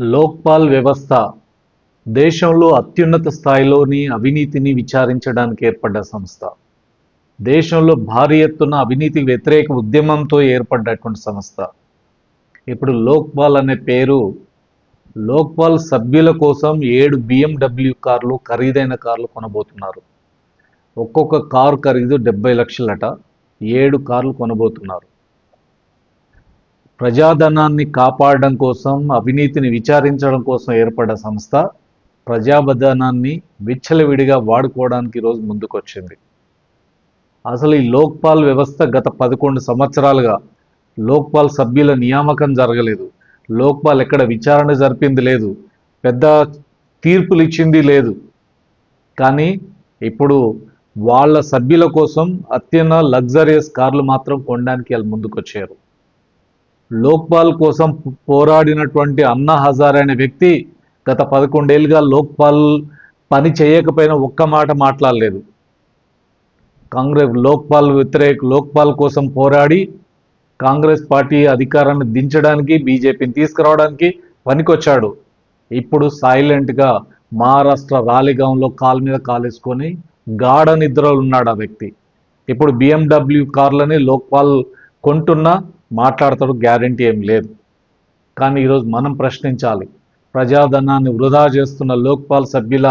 లోక్పాల్ వ్యవస్థ దేశంలో అత్యున్నత స్థాయిలోని అవినీతిని విచారించడానికి ఏర్పడ్డ సంస్థ. దేశంలో భారీ ఎత్తున అవినీతి వ్యతిరేక ఉద్యమంతో ఏర్పడ్డటువంటి సంస్థ. ఇప్పుడు లోక్పాల్ అనే పేరు లోక్పాల్ సభ్యుల కోసం ఏడు బిఎండబ్ల్యూ కార్లు ఖరీదైన కార్లు కొనబోతున్నారు. ఒక్కొక్క కారు ఖరీదు డెబ్బై లక్షలట ఏడు కార్లు కొనబోతున్నారు. ప్రజాధనాన్ని కాపాడడం కోసం అవినీతిని విచారించడం కోసం ఏర్పడ్డ సంస్థ ప్రజాధనాన్ని విచ్చలవిడిగా వాడుకోవడానికి ఈరోజు ముందుకొచ్చింది. అసలు ఈ లోక్పాల్ వ్యవస్థ గత పదకొండు సంవత్సరాలుగా లోక్పాల్ సభ్యుల నియామకం జరగలేదు. లోక్పాల్ ఎక్కడ విచారణ జరిపింది లేదు. పెద్ద తీర్పులు ఇచ్చింది లేదు. కానీ ఇప్పుడు వాళ్ళ సభ్యుల కోసం అత్యంత లగ్జరియస్ కార్లు మాత్రం కొనడానికి వాళ్ళు ముందుకొచ్చారు. లోక్పాల్ కోసం పోరాడినటువంటి అన్నా హజార్ అనే వ్యక్తి గత పదకొండేళ్ళుగా లోక్పాల్ పని చేయకపోయినా ఒక్క మాట మాట్లాడలేదు. కాంగ్రెస్ లోక్పాల్ వ్యతిరేక లోక్పాల్ కోసం పోరాడి కాంగ్రెస్ పార్టీ అధికారాన్ని దించడానికి బీజేపీని తీసుకురావడానికి పనికొచ్చాడు. ఇప్పుడు సైలెంట్గా మహారాష్ట్ర రాలిగాంలో కాలు మీద కాలేసుకొని గాఢ నిద్రలో ఉన్నాడు ఆ వ్యక్తి. ఇప్పుడు బిఎండబ్ల్యూ కార్లని లోక్పాల్ కొంటున్నా మాట్లాడతాడు గ్యారంటీ ఏం లేదు. కానీ ఈరోజు మనం ప్రశ్నించాలి. ప్రజాధనాన్ని వృధా చేస్తున్న లోక్పాల్ సభ్యుల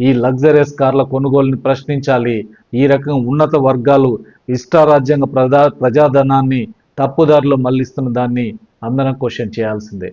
ఈ లగ్జరీస్ కార్ల కొనుగోలుని ప్రశ్నించాలి. ఈ రకం ఉన్నత వర్గాలు ఇష్టారాజ్యాంగ ప్రజా ప్రజాధనాన్ని తప్పుదారిలో మళ్ళిస్తున్న దాన్ని అందరం క్వశ్చన్ చేయాల్సిందే.